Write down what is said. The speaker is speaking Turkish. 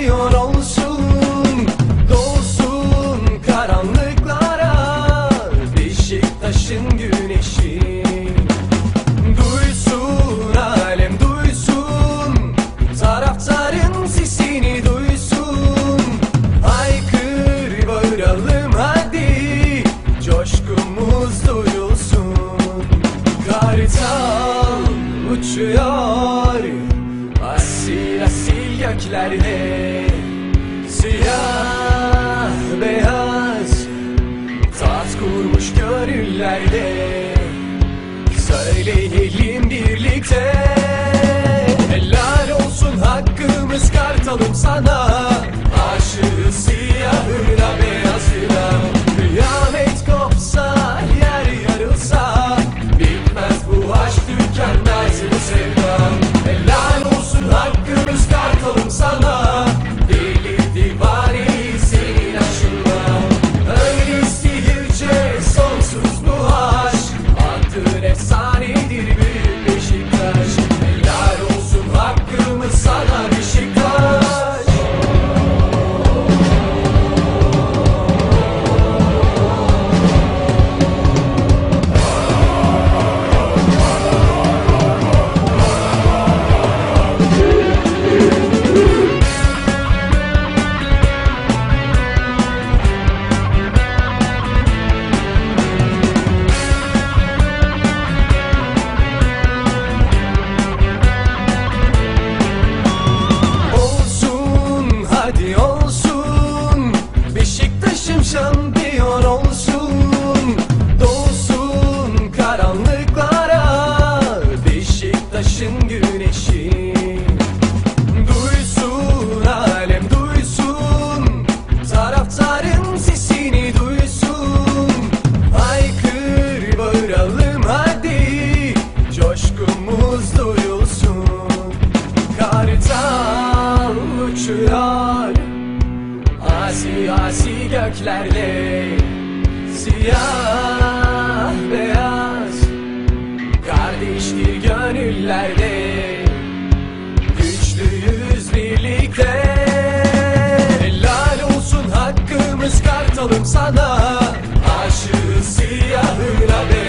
gidiyor olsun Doğsun karanlıklara Beşiktaş'ın güneşi. Duysun alem duysun Taraftarın sesini duysun Haykır bağıralım hadi Coşkumuz duyulsun. Kartal uçuyor renkler? Siyah, beyaz Tat kurmuş gönüllerde Söyleyelim birlikte regresar. siyasi göklerde Siyah beyaz Kardeştir gönüllerde Güçlüyüz birlikte. Helal olsun hakkımız kartalım sana. Aşığız siyahına beyaz